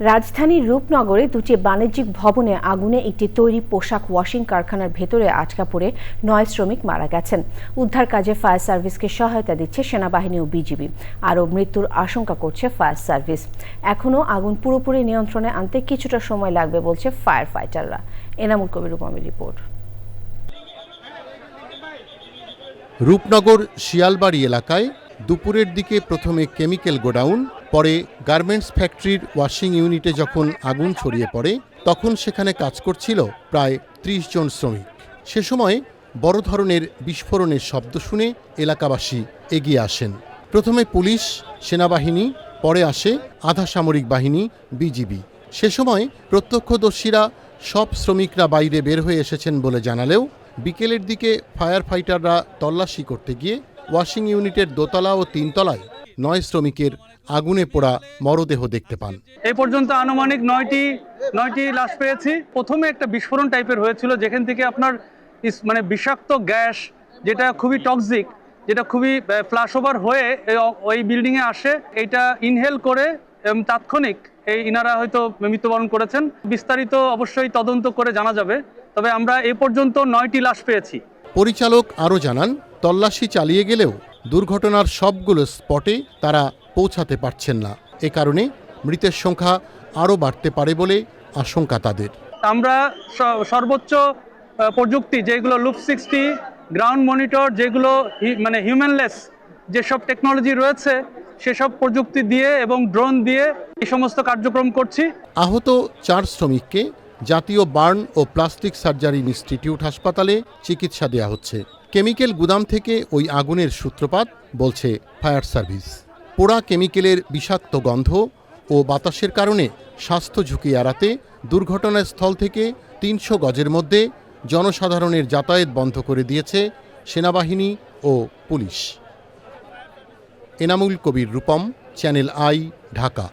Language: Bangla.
রাজধানীর রূপনগরে দুটি বাণিজ্যিক ভবনে আগুনে একটি তৈরি পোশাক ওয়াশিং কারখানার ভেতরে আটকা পড়ে নয় শ্রমিক মারা গেছেন। উদ্ধার কাজে ফায়ার সার্ভিসকে সহায়তা দিচ্ছে সেনাবাহিনী ও বিজিবি। আরও মৃত্যুর আশঙ্কা করছে ফায়ার সার্ভিস। এখনও আগুন পুরোপুরি নিয়ন্ত্রণে আনতে কিছুটা সময় লাগবে বলছে ফায়ার ফাইটাররা এনামুল কবির রূপমের রিপোর্ট। রূপনগর শিয়ালবাড়ি এলাকায় দুপুরের দিকে প্রথমে কেমিক্যাল গোডাউন পরে গার্মেন্টস ফ্যাক্টরির ওয়াশিং ইউনিটে যখন আগুন ছড়িয়ে পড়ে, তখন সেখানে কাজ করছিল প্রায় ত্রিশ জন শ্রমিক। সে সময় বড় ধরনের বিস্ফোরণের শব্দ শুনে এলাকাবাসী এগিয়ে আসেন। প্রথমে পুলিশ, সেনাবাহিনী, পরে আসে আধা সামরিক বাহিনী, বিজিবি। সে সময় প্রত্যক্ষদর্শীরা সব শ্রমিকরা বাইরে বের হয়ে এসেছেন বলে জানালেও, বিকেলের দিকে ফায়ার ফাইটাররা তল্লাশি করতে গিয়ে ওয়াশিং ইউনিটের দোতলা ও তিনতলায় নয় শ্রমিকের আগুনে পোড়া মরদেহ দেখতে পান। এই পর্যন্ত আনুমানিক নয়টি নয়টি লাশ পেয়েছি। প্রথমে একটা বিস্ফোরণ টাইপের হয়েছিল যেখান থেকে আপনার মানে বিষাক্ত গ্যাস যেটা খুবই টক্সিক যেটা খুবই ফ্লাশ ওভার হয়ে ওই বিল্ডিংয়ে আসে। এটা ইনহেল করে তাৎক্ষণিক এই ইনারা হয়তো মৃত্যুবরণ করেছেন। বিস্তারিত অবশ্যই তদন্ত করে জানা যাবে। তবে আমরা এ পর্যন্ত নয়টি লাশ পেয়েছি। পরিচালক আরও জানান তল্লাশি চালিয়ে গেলেও দুর্ঘটনার সবগুলো স্পটে তারা পৌঁছাতে পারছেন না। এ কারণে মৃতের সংখ্যা আরও বাড়তে পারে বলে আশঙ্কা তাদের। আমরা সর্বোচ্চ প্রযুক্তি যেগুলো লুপ সিক্সটি গ্রাউন্ড মনিটর যেগুলো মানে হিউম্যানলেস যেসব টেকনোলজি রয়েছে সেসব প্রযুক্তি দিয়ে এবং ড্রোন দিয়ে এই সমস্ত কার্যক্রম করছি। আহত চার শ্রমিককে জাতীয় বার্ন ও প্লাস্টিক সার্জারি ইনস্টিটিউট হাসপাতালে চিকিৎসা দেওয়া হচ্ছে। কেমিক্যাল গুদাম থেকে ওই আগুনের সূত্রপাত, বলছে ফায়ার সার্ভিস। পোড়া কেমিক্যালের বিষাক্ত গন্ধ ও বাতাসের কারণে স্বাস্থ্য ঝুঁকি এড়াতে দুর্ঘটনার স্থল থেকে তিনশো গজের মধ্যে জনসাধারণের যাতায়াত বন্ধ করে দিয়েছে সেনাবাহিনী ও police. Enamul Kabir Rupam, channel I, Dhaka.